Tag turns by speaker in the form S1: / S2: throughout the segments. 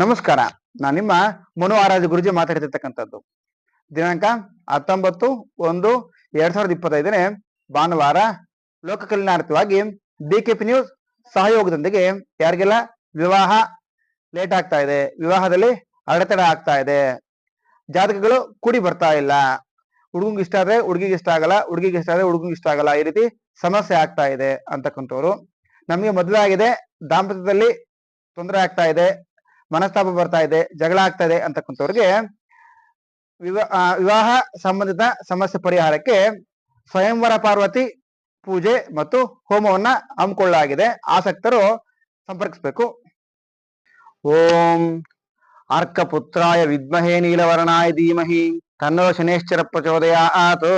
S1: ನಮಸ್ಕಾರ. ನಾನು ನಿಮ್ಮ ಮನು ಆರಾಧ್ಯ ಗುರುಜಿ ಮಾತಾಡ್ತಿರ್ತಕ್ಕಂಥದ್ದು. ದಿನಾಂಕ ಹತ್ತೊಂಬತ್ತು ಒಂದು ಎರಡ್ ಸಾವಿರದ ಇಪ್ಪತ್ತೈದನೇ ಭಾನುವಾರ ಲೋಕ ಕಲ್ಯಾಣಾರ್ಥವಾಗಿ ಡಿಕೆಪಿ ನ್ಯೂಸ್ ಸಹಯೋಗದೊಂದಿಗೆ ಯಾರಿಗೆಲ್ಲ ವಿವಾಹ ಲೇಟ್ ಆಗ್ತಾ ಇದೆ, ವಿವಾಹದಲ್ಲಿ ಅಡೆತಡೆ ಆಗ್ತಾ ಇದೆ, ಜಾತಕಗಳು ಕೂಡಿ ಬರ್ತಾ ಇಲ್ಲ, ಹುಡುಗಂಗ್ ಇಷ್ಟ ಆದ್ರೆ ಹುಡುಗಿಗೆ ಇಷ್ಟ ಆಗಲ್ಲ, ಹುಡುಗಿಗೆ ಇಷ್ಟ ಆದ್ರೆ ಹುಡುಗಂಗ್ ಇಷ್ಟ ಆಗಲ್ಲ, ಈ ರೀತಿ ಸಮಸ್ಯೆ ಆಗ್ತಾ ಇದೆ ಅಂತಕ್ಕಂಥವ್ರು. ನಮಗೆ ಮದುವೆ ಆಗಿದೆ ದಾಂಪತ್ಯದಲ್ಲಿ ತೊಂದರೆ ಆಗ್ತಾ ಇದೆ ಮನಸ್ತಾಪ ಬರ್ತಾ ಇದೆ, ಜಗಳ ಆಗ್ತಾ ಇದೆ ಅಂತಕ್ಕಂಥವ್ರಿಗೆ ವಿವಾ ವಿವಾಹ ಸಂಬಂಧಿತ ಸಮಸ್ಯೆ ಪರಿಹಾರಕ್ಕೆ ಸ್ವಯಂವರ ಪಾರ್ವತಿ ಪೂಜೆ ಮತ್ತು ಹೋಮವನ್ನ ಹಮ್ಮಿಕೊಳ್ಳಲಾಗಿದೆ. ಆಸಕ್ತರು ಸಂಪರ್ಕಿಸಬೇಕು. ಓಂ ಅರ್ಕಪುತ್ರಾಯ ವಿದ್ಮಹೇ ನೀಲವರ್ಣಾಯ ಧೀಮಹಿ ತನ್ನೋ ಶನೇಶ್ಚರ ಪ್ರಚೋದಯಾತ್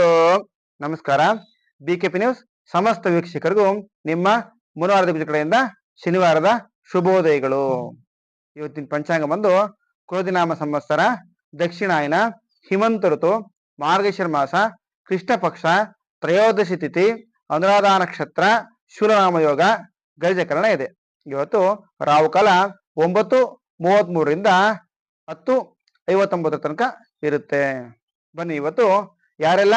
S1: ನಮಸ್ಕಾರ. ಬಿ ಕೆ ಪಿ ನ್ಯೂಸ್ ಸಮಸ್ತ ವೀಕ್ಷಕರಿಗೂ ನಿಮ್ಮ ಮುನವಾರದ ಬೀಜ ಕಡೆಯಿಂದ ಶನಿವಾರದ ಶುಭೋದಯಗಳು. ಇವತ್ತಿನ ಪಂಚಾಂಗ ಬಂದು ಕ್ರೋಧಿನಾಮ ಸಂವತ್ಸರ, ದಕ್ಷಿಣಾಯನ, ಹಿಮಂತ ಋತು ಮಾರ್ಗೇಶ್ವರ ಮಾಸ ಕೃಷ್ಣ ಪಕ್ಷ ತ್ರಯೋದಶಿ ತಿಥಿ, ಅನುರಾಧ ನಕ್ಷತ್ರ, ಶೂಲನಾಮ ಯೋಗ ಇದೆ. ಇವತ್ತು ರಾಹುಕಾಲ ಒಂಬತ್ತು ಮೂವತ್ತ್ ಮೂರರಿಂದ ಹತ್ತು ಐವತ್ತೊಂಬತ್ತರ ತನಕ ಇರುತ್ತೆ. ಬನ್ನಿ, ಇವತ್ತು ಯಾರೆಲ್ಲ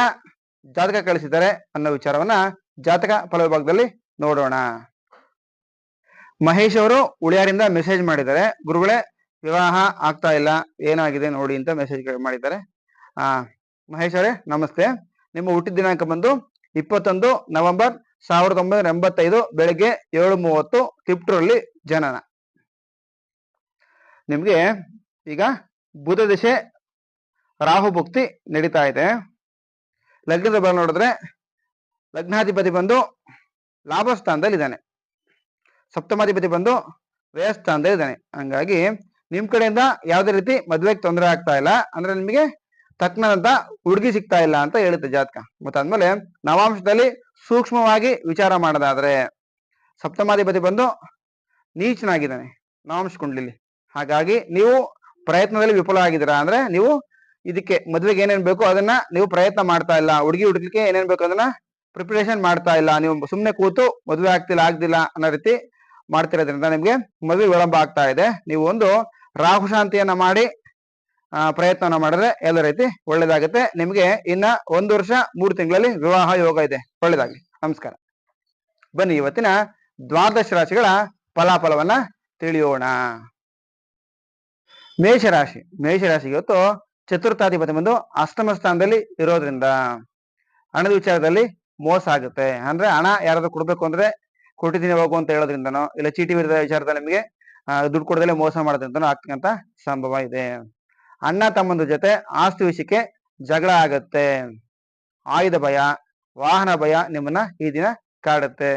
S1: ಜಾತಕ ಕಳಿಸಿದ್ದಾರೆ ಅನ್ನೋ ವಿಚಾರವನ್ನ ಜಾತಕ ಫಲ ವಿಭಾಗದಲ್ಲಿ ನೋಡೋಣ. ಮಹೇಶ್ ಅವರು ಉಳಿಯಾರಿಂದ ಮೆಸೇಜ್ ಮಾಡಿದ್ದಾರೆ. ಗುರುಗಳೇ, ವಿವಾಹ ಆಗ್ತಾ ಇಲ್ಲ. ಏನಾಗಿದೆ ನೋಡಿ ಅಂತ ಮೆಸೇಜ್ ಮಾಡಿದ್ದಾರೆ. ಆ, ಮಹೇಶ್ ಅವರೇ, ನಮಸ್ತೆ. ನಿಮ್ಮ ಹುಟ್ಟಿದ ದಿನಾಂಕ ಬಂದು ಇಪ್ಪತ್ತೊಂದು ನವೆಂಬರ್ ಸಾವಿರದ ಒಂಬೈನೂರ ಎಂಬತ್ತೈದು ಬೆಳಗ್ಗೆ ಏಳು ಮೂವತ್ತು ತಿಪ್ಟೂರಲ್ಲಿ ಜನನ. ನಿಮ್ಗೆ ಈಗ ಬುಧ ದಿಶೆ ರಾಹು ಭುಕ್ತಿ ನಡೀತಾ ಇದೆ. ಲಗ್ನದ ಬರ ನೋಡಿದ್ರೆ ಲಗ್ನಾಧಿಪತಿ ಬಂದು ಲಾಭ ಸ್ಥಾನದಲ್ಲಿ ಇದ್ದಾನೆ ಸಪ್ತಮಾಧಿಪತಿ ಬಂದು ವ್ಯಯಸ್ಥಾನದಲ್ಲಿ ಇದ್ದಾನೆ. ಹಂಗಾಗಿ ನಿಮ್ ಕಡೆಯಿಂದ ಯಾವುದೇ ರೀತಿ ಮದ್ವೆಗೆ ತೊಂದರೆ ಆಗ್ತಾ ಇಲ್ಲ. ಅಂದ್ರೆ ನಿಮಗೆ ತಕ್ಕನಂತ ಹುಡುಗಿ ಸಿಗ್ತಾ ಇಲ್ಲ ಅಂತ ಹೇಳುತ್ತೆ ಜಾತಕ. ಮತ್ತಾದ್ಮೇಲೆ ನವಾಂಶದಲ್ಲಿ ಸೂಕ್ಷ್ಮವಾಗಿ ವಿಚಾರ ಮಾಡೋದಾದ್ರೆ ಸಪ್ತಮಾಧಿಪತಿ ಬಂದು ನೀಚನಾಗಿದ್ದಾನೆ ನವಾಂಶ ಕುಂಡ್ಲಿಲಿ. ಹಾಗಾಗಿ ನೀವು ಪ್ರಯತ್ನದಲ್ಲಿ ವಿಫಲ ಆಗಿದ್ದೀರಾ ಅಂದ್ರೆ ನೀವು ಇದಕ್ಕೆ ಮದ್ವೆಗೆ ಏನೇನ್ ಬೇಕು ಅದನ್ನ ನೀವು ಪ್ರಯತ್ನ ಮಾಡ್ತಾ ಇಲ್ಲ. ಹುಡುಗಿ ಹುಡುಕ್ಲಿಕ್ಕೆ ಏನೇನ್ ಬೇಕು ಅದನ್ನ ಪ್ರಿಪರೇಷನ್ ಮಾಡ್ತಾ ಇಲ್ಲ. ನೀವು ಸುಮ್ಮನೆ ಕೂತು ಮದುವೆ ಆಗ್ತಿಲ್ಲ, ಆಗ್ದಿಲ್ಲ ಅನ್ನೋ ರೀತಿ ಮಾಡ್ತಿರೋದ್ರಿಂದ ನಿಮ್ಗೆ ಮದುವೆ ವಿಳಂಬ ಆಗ್ತಾ ಇದೆ. ನೀವು ಒಂದು ರಾಹು ಶಾಂತಿಯನ್ನ ಮಾಡಿ ಆ, ಪ್ರಯತ್ನವನ್ನ ಮಾಡಿದ್ರೆ ಎಲ್ಲ ರೀತಿ ಒಳ್ಳೇದಾಗುತ್ತೆ. ನಿಮ್ಗೆ ಇನ್ನ ಒಂದು ವರ್ಷ ಮೂರು ತಿಂಗಳಲ್ಲಿ ವಿವಾಹ ಯೋಗ ಇದೆ. ಒಳ್ಳೇದಾಗ್ಲಿ. ನಮಸ್ಕಾರ. ಬನ್ನಿ ಇವತ್ತಿನ ದ್ವಾದಶ ರಾಶಿಗಳ ಫಲಾಫಲವನ್ನ ತಿಳಿಯೋಣ. ಮೇಷರಾಶಿ. ಮೇಷರಾಶಿ ಇವತ್ತು ಚತುರ್ಥಾಧಿಪತಿ ಬಂದು ಅಷ್ಟಮ ಸ್ಥಾನದಲ್ಲಿ ಇರೋದ್ರಿಂದ ಹಣದ ವಿಚಾರದಲ್ಲಿ ಮೋಸ ಆಗುತ್ತೆ. ಅಂದ್ರೆ ಹಣ ಯಾರಾದ್ರೂ ಕೊಡ್ಬೇಕು ಅಂದ್ರೆ ಕೊಟ್ಟಿದ್ದೀನಿ ಹೋಗು ಅಂತ ಹೇಳೋದ್ರಿಂದನೋ, ಇಲ್ಲ ಚೀಟಿ ವಿರುದ್ಧ ವಿಚಾರದಲ್ಲಿ ನಿಮಗೆ ದುಡ್ಡು ಕೊಡದಲ್ಲೇ ಮೋಸ ಮಾಡೋದ್ರಿಂದನೋ ಆಗ್ತಕ್ಕಂತ ಸಂಭವ ಇದೆ. ಅಣ್ಣ ತಮ್ಮಂದ್ರ ಜೊತೆ ಆಸ್ತಿ ವಿಷಯಕ್ಕೆ ಜಗಳ ಆಗತ್ತೆ. ಆಯುಧ ಭಯ, ವಾಹನ ಭಯ ನಿಮ್ಮನ್ನ ಈ ದಿನ ಕಾಡುತ್ತೆ.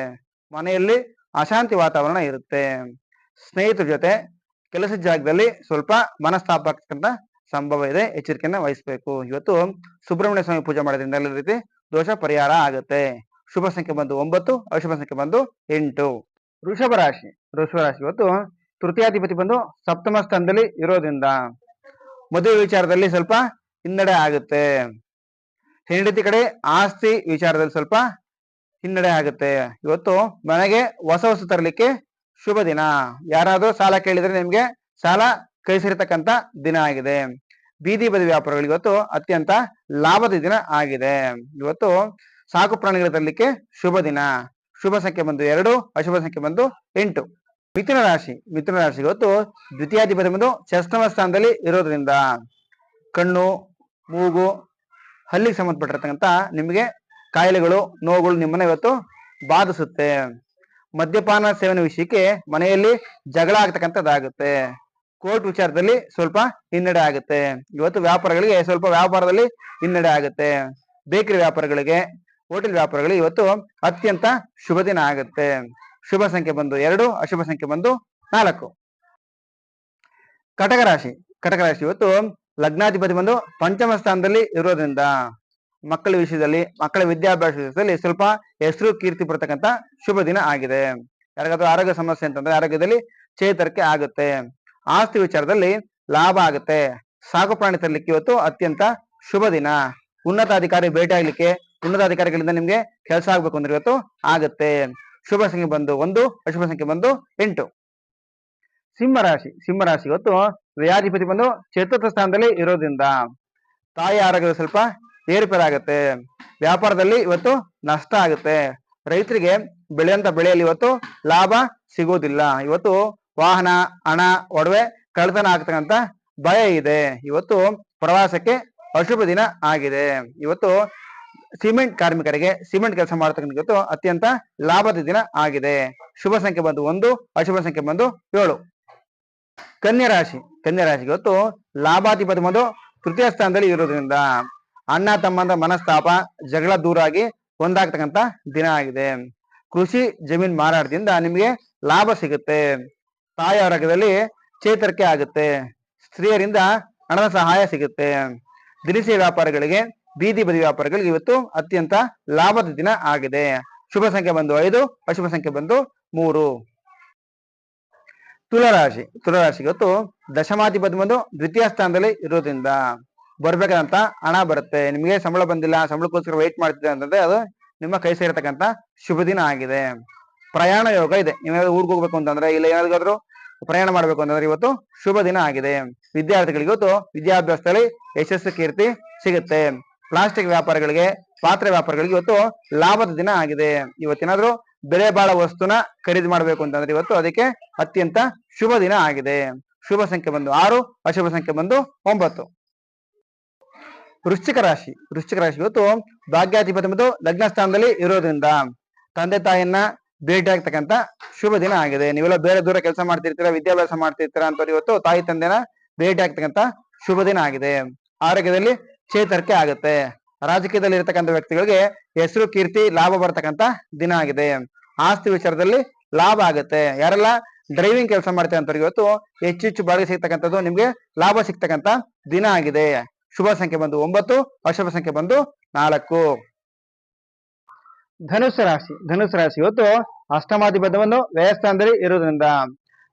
S1: ಮನೆಯಲ್ಲಿ ಅಶಾಂತಿ ವಾತಾವರಣ ಇರುತ್ತೆ. ಸ್ನೇಹಿತರ ಜೊತೆ ಕೆಲಸದ ಜಾಗದಲ್ಲಿ ಸ್ವಲ್ಪ ಮನಸ್ತಾಪ ಆಗ್ತಕ್ಕಂಥ ಸಂಭವ ಇದೆ, ಎಚ್ಚರಿಕೆಯನ್ನ ವಹಿಸ್ಬೇಕು. ಇವತ್ತು ಸುಬ್ರಹ್ಮಣ್ಯ ಸ್ವಾಮಿ ಪೂಜೆ ಮಾಡೋದ್ರಿಂದ ಎಲ್ಲ ರೀತಿ ದೋಷ ಪರಿಹಾರ ಆಗುತ್ತೆ. ಶುಭ ಸಂಖ್ಯೆ ಬಂದು ಒಂಬತ್ತು, ಅಶುಭ ಸಂಖ್ಯೆ ಬಂದು ಎಂಟು. ವೃಷಭ ರಾಶಿ ವೃಷಭ ರಾಶಿ ಇವತ್ತು ತೃತೀಯಾಧಿಪತಿ ಬಂದು ಸಪ್ತಮ ಸ್ಥಾನದಲ್ಲಿ ಇರೋದ್ರಿಂದ ಮದುವೆ ವಿಚಾರದಲ್ಲಿ ಸ್ವಲ್ಪ ಹಿನ್ನಡೆ ಆಗುತ್ತೆ. ಹೆಂಡತಿ ಕಡೆ ಆಸ್ತಿ ವಿಚಾರದಲ್ಲಿ ಸ್ವಲ್ಪ ಹಿನ್ನಡೆ ಆಗುತ್ತೆ. ಇವತ್ತು ಮನೆಗೆ ಹೊಸ ಹೊಸ ತರಲಿಕ್ಕೆ ಶುಭ ದಿನ. ಯಾರಾದರೂ ಸಾಲ ಕೇಳಿದ್ರೆ ನಿಮ್ಗೆ ಸಾಲ ಕೈ ದಿನ ಆಗಿದೆ. ಬೀದಿ ಬದಿ ವ್ಯಾಪಾರಗಳಿಗೆ ಇವತ್ತು ಅತ್ಯಂತ ಲಾಭದ ದಿನ ಆಗಿದೆ. ಇವತ್ತು ಸಾಕು ಪ್ರಾಣಿಗಳು ತರಲಿಕ್ಕೆ ಶುಭ ದಿನ. ಶುಭ ಸಂಖ್ಯೆ ಬಂದು ಎರಡು, ಅಶುಭ ಸಂಖ್ಯೆ ಬಂದು ಎಂಟು. ಮಿಥುನ ರಾಶಿ ಮಿಥುನ ರಾಶಿ ಇವತ್ತು ದ್ವಿತೀಯಾಧಿಪತಿ ಬಂದು ಷಷ್ಠಮ ಸ್ಥಾನದಲ್ಲಿ ಇರೋದ್ರಿಂದ ಕಣ್ಣು, ಮೂಗು, ಹಲ್ಲಿಗೆ ಸಂಬಂಧಪಟ್ಟಿರ್ತಕ್ಕಂಥ ನಿಮಗೆ ಕಾಯಿಲೆಗಳು, ನೋವುಗಳು ನಿಮ್ಮನ್ನ ಇವತ್ತು ಬಾಧಿಸುತ್ತೆ. ಮದ್ಯಪಾನ ಸೇವನೆ ವಿಷಯಕ್ಕೆ ಮನೆಯಲ್ಲಿ ಜಗಳ ಆಗ್ತಕ್ಕಂಥದ್ದಾಗುತ್ತೆ ಕೋರ್ಟ್ ವಿಚಾರದಲ್ಲಿ ಸ್ವಲ್ಪ ಹಿನ್ನಡೆ ಆಗುತ್ತೆ. ಇವತ್ತು ವ್ಯಾಪಾರಗಳಿಗೆ ಸ್ವಲ್ಪ ವ್ಯಾಪಾರದಲ್ಲಿ ಹಿನ್ನಡೆ ಆಗುತ್ತೆ. ಬೇಕರಿ ವ್ಯಾಪಾರಗಳಿಗೆ ಹೋಟೆಲ್ ವ್ಯಾಪಾರಗಳು ಇವತ್ತು ಅತ್ಯಂತ ಶುಭ ದಿನ ಆಗುತ್ತೆ. ಶುಭ ಸಂಖ್ಯೆ ಬಂದು ಎರಡು, ಅಶುಭ ಸಂಖ್ಯೆ ಬಂದು ನಾಲ್ಕು. ಕಟಕ ರಾಶಿ ಕಟಕ ರಾಶಿ ಇವತ್ತು ಲಗ್ನಾಧಿಪತಿ ಬಂದು ಪಂಚಮ ಸ್ಥಾನದಲ್ಲಿ ಇರೋದ್ರಿಂದ ಮಕ್ಕಳ ವಿಷಯದಲ್ಲಿ, ಮಕ್ಕಳ ವಿದ್ಯಾಭ್ಯಾಸ ವಿಷಯದಲ್ಲಿ ಸ್ವಲ್ಪ ಹೆಸರು ಕೀರ್ತಿ ಬರ್ತಕ್ಕಂತ ಶುಭ ದಿನ ಆಗಿದೆ. ಯಾರಿಗಾದ್ರೂ ಆರೋಗ್ಯ ಸಮಸ್ಯೆ ಅಂತಂದ್ರೆ ಆರೋಗ್ಯದಲ್ಲಿ ಚೇತರಿಕೆ ಆಗುತ್ತೆ. ಆಸ್ತಿ ವಿಚಾರದಲ್ಲಿ ಲಾಭ ಆಗುತ್ತೆ. ಸಾಕು ಪ್ರಾಣಿ ತರಲಿಕ್ಕೆ ಇವತ್ತು ಅತ್ಯಂತ ಶುಭ ದಿನ. ಉನ್ನತಾಧಿಕಾರಿ ಭೇಟಿ ಆಗ್ಲಿಕ್ಕೆ ಉನ್ನತಾಧಿಕಾರಿಗಳಿಂದ ನಿಮ್ಗೆ ಕೆಲಸ ಆಗ್ಬೇಕು ಅಂದ್ರೆ ಇವತ್ತು ಆಗುತ್ತೆ. ಶುಭ ಸಂಖ್ಯೆ ಬಂದು ಒಂದು, ಅಶುಭ ಸಂಖ್ಯೆ ಬಂದು ಎಂಟು. ಸಿಂಹರಾಶಿ ಸಿಂಹರಾಶಿ ಇವತ್ತು ವ್ಯಾಧಿಪತಿ ಬಂದು ಚತುರ್ಥ ಸ್ಥಾನದಲ್ಲಿ ಇರೋದ್ರಿಂದ ತಾಯಿ ಆರೋಗ್ಯದ ಸ್ವಲ್ಪ ಏರುಪೇರಾಗುತ್ತೆ. ವ್ಯಾಪಾರದಲ್ಲಿ ಇವತ್ತು ನಷ್ಟ ಆಗುತ್ತೆ. ರೈತರಿಗೆ ಬೆಳೆಯಂತ ಬೆಳೆಯಲ್ಲಿ ಇವತ್ತು ಲಾಭ ಸಿಗೋದಿಲ್ಲ. ಇವತ್ತು ವಾಹನ, ಹಣ, ಒಡವೆ ಕಳ್ತನ ಆಗ್ತಕ್ಕಂತ ಭಯ ಇದೆ. ಇವತ್ತು ಪ್ರವಾಸಕ್ಕೆ ಅಶುಭ ದಿನ ಆಗಿದೆ. ಇವತ್ತು ಸಿಮೆಂಟ್ ಕಾರ್ಮಿಕರಿಗೆ ಸಿಮೆಂಟ್ ಕೆಲಸ ಮಾಡತಕ್ಕಂಥದ್ದು ಅತ್ಯಂತ ಲಾಭದ ದಿನ ಆಗಿದೆ. ಶುಭ ಸಂಖ್ಯೆ ಬಂದು ಒಂದು, ಅಶುಭ ಸಂಖ್ಯೆ ಬಂದು ಏಳು. ಕನ್ಯಾ ರಾಶಿ, ಕನ್ಯಾ ರಾಶಿಗೆ ಲಾಭಾಧಿಪತಿ ಬಂದು ತೃತೀಯ ಸ್ಥಾನದಲ್ಲಿ ಇರೋದ್ರಿಂದ ಅಣ್ಣ ತಮ್ಮಂದ ಮನಸ್ತಾಪ, ಜಗಳ ದೂರ ಆಗಿ ಒಂದಾಗ್ತಕ್ಕಂತ ದಿನ ಆಗಿದೆ. ಕೃಷಿ ಜಮೀನ್ ಮಾರಾಟದಿಂದ ನಿಮಗೆ ಲಾಭ ಸಿಗುತ್ತೆ. ತಾಯಿ ಆರೋಗ್ಯದಲ್ಲಿ ಚೇತರಿಕೆ ಆಗುತ್ತೆ. ಸ್ತ್ರೀಯರಿಂದ ಹಣದ ಸಹಾಯ ಸಿಗುತ್ತೆ. ದಿನಸಿ ವ್ಯಾಪಾರಗಳಿಗೆ ಬೀದಿ ಬದಿ ವ್ಯಾಪಾರಿಗಳಿಗೆ ಇವತ್ತು ಅತ್ಯಂತ ಲಾಭದ ದಿನ ಆಗಿದೆ. ಶುಭ ಸಂಖ್ಯೆ ಬಂದು ಐದು, ಅಶುಭ ಸಂಖ್ಯೆ ಬಂದು ಮೂರು. ತುಲಾರಾಶಿ ತುಲಾರಾಶಿ ಇವತ್ತು ದಶಮಾಧಿಪತಿ ಬಂದು ದ್ವಿತೀಯ ಸ್ಥಾನದಲ್ಲಿ ಇರೋದ್ರಿಂದ ಬರ್ಬೇಕಾದಂತ ಹಣ ಬರುತ್ತೆ. ನಿಮಗೆ ಸಂಬಳ ಬಂದಿಲ್ಲ, ಸಂಬಳಕ್ಕೋಸ್ಕರ ವೆಯ್ಟ್ ಮಾಡ್ತಿದೆ ಅಂತಂದ್ರೆ ಅದು ನಿಮ್ಮ ಕೈ ಸೇರತಕ್ಕಂತ ಶುಭ ದಿನ ಆಗಿದೆ. ಪ್ರಯಾಣ ಯೋಗ ಇದೆ. ನೀವೇನಾದ್ರು ಊರಿಗೆ ಹೋಗ್ಬೇಕು ಅಂತಂದ್ರೆ ಇಲ್ಲ ಏನಾದ್ರು ಪ್ರಯಾಣ ಮಾಡ್ಬೇಕು ಅಂತಂದ್ರೆ ಇವತ್ತು ಶುಭ ದಿನ ಆಗಿದೆ. ವಿದ್ಯಾರ್ಥಿಗಳಿಗೆ ಇವತ್ತು ವಿದ್ಯಾಭ್ಯಾಸದಲ್ಲಿ ಯಶಸ್ಸು ಕೀರ್ತಿ ಸಿಗುತ್ತೆ. ಪ್ಲಾಸ್ಟಿಕ್ ವ್ಯಾಪಾರಿಗಳಿಗೆ, ಪಾತ್ರೆ ವ್ಯಾಪಾರಗಳಿಗೆ ಇವತ್ತು ಲಾಭದ ದಿನ ಆಗಿದೆ. ಇವತ್ತೇನಾದ್ರೂ ಬೆಲೆ ಬಾಳ ವಸ್ತುನ ಖರೀದಿ ಮಾಡಬೇಕು ಅಂತಂದ್ರೆ ಇವತ್ತು ಅದಕ್ಕೆ ಅತ್ಯಂತ ಶುಭ ದಿನ ಆಗಿದೆ. ಶುಭ ಸಂಖ್ಯೆ ಬಂದು ಆರು, ಅಶುಭ ಸಂಖ್ಯೆ ಬಂದು ಒಂಬತ್ತು. ವೃಶ್ಚಿಕ ರಾಶಿ ವೃಶ್ಚಿಕ ರಾಶಿ ಇವತ್ತು ಭಾಗ್ಯಾಧಿಪತಿ ಮತ್ತು ಲಗ್ನ ಸ್ಥಾನದಲ್ಲಿ ಇರೋದ್ರಿಂದ ತಂದೆ ತಾಯಿಯನ್ನ ಭೇಟಿ ಆಗ್ತಕ್ಕಂತ ಶುಭ ದಿನ ಆಗಿದೆ. ನೀವೆಲ್ಲ ಬೇರೆ ದೂರ ಕೆಲಸ ಮಾಡ್ತಿರ್ತೀರಾ, ವಿದ್ಯಾಭ್ಯಾಸ ಮಾಡ್ತಿರ್ತೀರಾ ಅಂತ ಇವತ್ತು ತಾಯಿ ತಂದೆನ ಭೇಟಿ ಆಗ್ತಕ್ಕಂತ ಶುಭ ದಿನ ಆಗಿದೆ. ಆರೋಗ್ಯದಲ್ಲಿ ಚೇತರಿಕೆ ಆಗುತ್ತೆ. ರಾಜಕೀಯದಲ್ಲಿ ಇರತಕ್ಕಂಥ ವ್ಯಕ್ತಿಗಳಿಗೆ ಹೆಸರು, ಕೀರ್ತಿ, ಲಾಭ ಬರ್ತಕ್ಕಂತ ದಿನ ಆಗಿದೆ. ಆಸ್ತಿ ವಿಚಾರದಲ್ಲಿ ಲಾಭ ಆಗುತ್ತೆ. ಯಾರೆಲ್ಲ ಡ್ರೈವಿಂಗ್ ಕೆಲಸ ಮಾಡ್ತೇವೆ ಅಂತವ್ರಿಗೆ ಇವತ್ತು ಹೆಚ್ಚು ಹೆಚ್ಚು ಬಾಡಿಗೆ ಸಿಗ್ತಕ್ಕಂಥದ್ದು ನಿಮ್ಗೆ ಲಾಭ ಸಿಗ್ತಕ್ಕಂತ ದಿನ ಆಗಿದೆ. ಶುಭ ಸಂಖ್ಯೆ ಬಂದು ಒಂಬತ್ತು, ಅಶುಭ ಸಂಖ್ಯೆ ಬಂದು ನಾಲ್ಕು. ಧನುಸ್ಸು ರಾಶಿ ಧನುಸ್ಸು ರಾಶಿ ಇವತ್ತು ಅಷ್ಟಮಾಧಿಪತ್ಯವನ್ನು ವ್ಯಯಸ್ಥಾನದಲ್ಲಿ ಇರೋದ್ರಿಂದ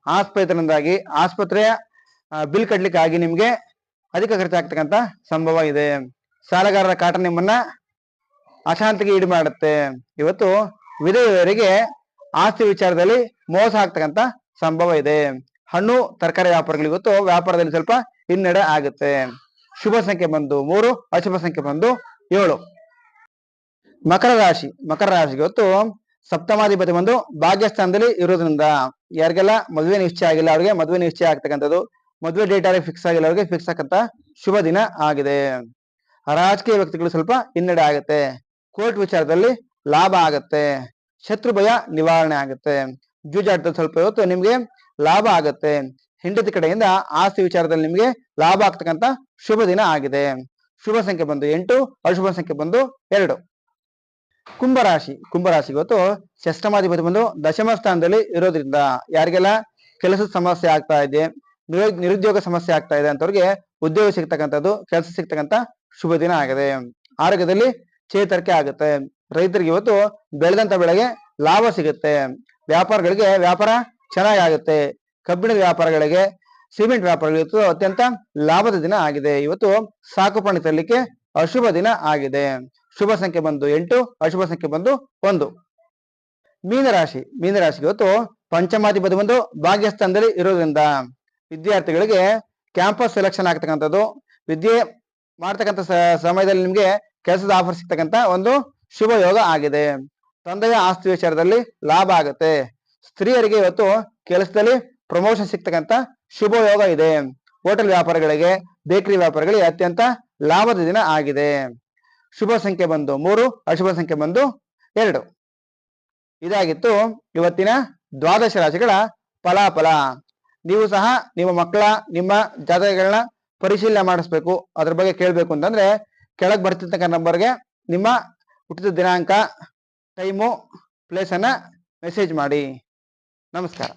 S1: ಆಸ್ಪತ್ರೆಯಿಂದಾಗಿ ಆಸ್ಪತ್ರೆಯ ಬಿಲ್ ಕಟ್ಲಿಕ್ಕಾಗಿ ನಿಮ್ಗೆ ಅಧಿಕ ಖರ್ಚಾಗ್ತಕ್ಕಂತ ಸಂಭವ ಇದೆ. ಸಾಲಗಾರರ ಕಾಟ ನಿಮ್ಮನ್ನ ಅಶಾಂತಿಗೆ ಈಡು ಮಾಡುತ್ತೆ. ಇವತ್ತು ವಿಧವೆಯರಿಗೆ ಆಸ್ತಿ ವಿಚಾರದಲ್ಲಿ ಮೋಸ ಆಗ್ತಕ್ಕಂತ ಸಂಭವ ಇದೆ. ಹಣ್ಣು, ತರಕಾರಿ ವ್ಯಾಪಾರಗಳು ಇವತ್ತು ವ್ಯಾಪಾರದಲ್ಲಿ ಸ್ವಲ್ಪ ಹಿನ್ನಡೆ ಆಗುತ್ತೆ. ಶುಭ ಸಂಖ್ಯೆ ಬಂದು ಮೂರು, ಅಶುಭ ಸಂಖ್ಯೆ ಬಂದು ಏಳು. ಮಕರ ರಾಶಿ, ಮಕರ ರಾಶಿಗೆ ಇವತ್ತು ಸಪ್ತಮಾಧಿಪತಿ ಬಂದು ಭಾಗ್ಯಸ್ಥಾನದಲ್ಲಿ ಇರೋದ್ರಿಂದ ಯಾರಿಗೆಲ್ಲ ಮದುವೆ ನಿಶ್ಚಯ ಆಗಿಲ್ಲ, ಅವ್ರಿಗೆ ಮದುವೆ ನಿಶ್ಚಯ ಆಗ್ತಕ್ಕಂಥದ್ದು ಮದುವೆ ಡೇಟ್ ಯಾರಿಗೆ ಫಿಕ್ಸ್ ಆಗಿಲ್ಲ ಅವ್ರಿಗೆ ಫಿಕ್ಸ್ ಆಗಂತ ಶುಭ ದಿನ ಆಗಿದೆ. ರಾಜಕೀಯ ವ್ಯಕ್ತಿಗಳು ಸ್ವಲ್ಪ ಹಿನ್ನಡೆ ಆಗುತ್ತೆ. ಕೋರ್ಟ್ ವಿಚಾರದಲ್ಲಿ ಲಾಭ ಆಗತ್ತೆ. ಶತ್ರು ಭಯ ನಿವಾರಣೆ ಆಗುತ್ತೆ. ಜೂಜಾಟದಲ್ಲಿ ಸ್ವಲ್ಪ ಇವತ್ತು ನಿಮ್ಗೆ ಲಾಭ ಆಗತ್ತೆ. ಹೆಂಡತಿ ಕಡೆಯಿಂದ ಆಸ್ತಿ ವಿಚಾರದಲ್ಲಿ ನಿಮ್ಗೆ ಲಾಭ ಆಗ್ತಕ್ಕಂತ ಶುಭ ದಿನ ಆಗಿದೆ. ಶುಭ ಸಂಖ್ಯೆ ಬಂದು ಎಂಟು, ಅಶುಭ ಸಂಖ್ಯೆ ಬಂದು ಎರಡು. ಕುಂಭರಾಶಿ ಕುಂಭರಾಶಿ ಇವತ್ತು ಷಷ್ಟಮಾಧಿಪತಿ ಬಂದು ದಶಮ ಸ್ಥಾನದಲ್ಲಿ ಇರೋದ್ರಿಂದ ಯಾರಿಗೆಲ್ಲ ಕೆಲಸದ ಸಮಸ್ಯೆ ಆಗ್ತಾ ಇದೆ ನಿರುದ್ಯೋಗ ಸಮಸ್ಯೆ ಆಗ್ತಾ ಇದೆ ಅಂತವ್ರಿಗೆ ಉದ್ಯೋಗ ಸಿಗ್ತಕ್ಕಂಥದ್ದು, ಕೆಲಸ ಸಿಗ್ತಕ್ಕಂತ ಶುಭ ದಿನ ಆಗಿದೆ. ಆರೋಗ್ಯದಲ್ಲಿ ಚೇತರಿಕೆ ಆಗುತ್ತೆ. ರೈತರಿಗೆ ಇವತ್ತು ಬೆಳೆದಂತ ಬೆಳೆಗೆ ಲಾಭ ಸಿಗುತ್ತೆ. ವ್ಯಾಪಾರಗಳಿಗೆ ವ್ಯಾಪಾರ ಚೆನ್ನಾಗಿ ಆಗುತ್ತೆ. ಕಬ್ಬಿಣದ ವ್ಯಾಪಾರಗಳಿಗೆ, ಸಿಮೆಂಟ್ ವ್ಯಾಪಾರಗಳು ಇವತ್ತು ಅತ್ಯಂತ ಲಾಭದ ದಿನ ಆಗಿದೆ. ಇವತ್ತು ಸಾಕು ಪ್ರಾಣಿ ತರಲಿಕ್ಕೆ ಅಶುಭ ದಿನ ಆಗಿದೆ. ಶುಭ ಸಂಖ್ಯೆ ಬಂದು ಎಂಟು, ಅಶುಭ ಸಂಖ್ಯೆ ಬಂದು ಒಂದು. ಮೀನರಾಶಿ, ಮೀನರಾಶಿಗೆ ಇವತ್ತು ಪಂಚಮಾಧಿಪತಿ ಬಂದು ಭಾಗ್ಯಸ್ಥಾನದಲ್ಲಿ ಇರೋದ್ರಿಂದ ವಿದ್ಯಾರ್ಥಿಗಳಿಗೆ ಕ್ಯಾಂಪಸ್ ಸೆಲೆಕ್ಷನ್ ಆಗ್ತಕ್ಕಂಥದ್ದು. ವಿದ್ಯೆ ಮಾಡ್ತಕ್ಕಂಥ ಸಮಯದಲ್ಲಿ ನಿಮಗೆ ಕೆಲಸದ ಆಫರ್ ಸಿಗ್ತಕ್ಕಂಥ ಒಂದು ಶುಭ ಯೋಗ ಆಗಿದೆ. ತಂದೆಯ ಆಸ್ತಿ ವಿಚಾರದಲ್ಲಿ ಲಾಭ ಆಗುತ್ತೆ. ಸ್ತ್ರೀಯರಿಗೆ ಇವತ್ತು ಕೆಲಸದಲ್ಲಿ ಪ್ರಮೋಷನ್ ಸಿಗ್ತಕ್ಕಂಥ ಶುಭ ಯೋಗ ಇದೆ. ಹೋಟೆಲ್ ವ್ಯಾಪಾರಗಳಿಗೆ ಬೇಕರಿ ವ್ಯಾಪಾರಗಳಿಗೆ ಅತ್ಯಂತ ಲಾಭದ ದಿನ ಆಗಿದೆ. ಶುಭ ಸಂಖ್ಯೆ ಬಂದು ಮೂರು, ಅಶುಭ ಸಂಖ್ಯೆ ಬಂದು ಎರಡು. ಇದಾಗಿತ್ತು ಇವತ್ತಿನ ದ್ವಾದಶ ರಾಶಿಗಳ ಫಲಾಫಲ. ನೀವು ಸಹ ನಿಮ್ಮ ಮಕ್ಕಳ, ನಿಮ್ಮ ಜಾತಕಗಳನ್ನ ಪರಿಶೀಲನೆ ಮಾಡಿಸ್ಬೇಕು. ಅದ್ರ ಬಗ್ಗೆ ಕೇಳಬೇಕು ಅಂತಂದ್ರೆ, ಕೆಳಗೆ ಬರ್ತಿರ್ತಕ್ಕ ನಂಬರ್ಗೆ ನಿಮ್ಮ ಹುಟ್ಟಿದ ದಿನಾಂಕ ಟೈಮು ಪ್ಲೇಸನ್ನ ಮೆಸೇಜ್ ಮಾಡಿ. ನಮಸ್ಕಾರ.